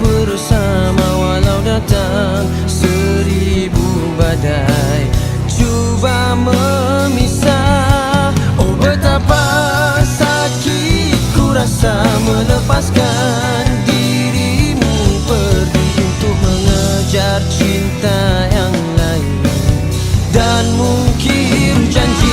bersama walau datang seribu badai. Cuba memisah. Oh betapa sakit ku rasa melepaskan dirimu pergi untuk mengejar cinta yang lain. Dan mungkin janji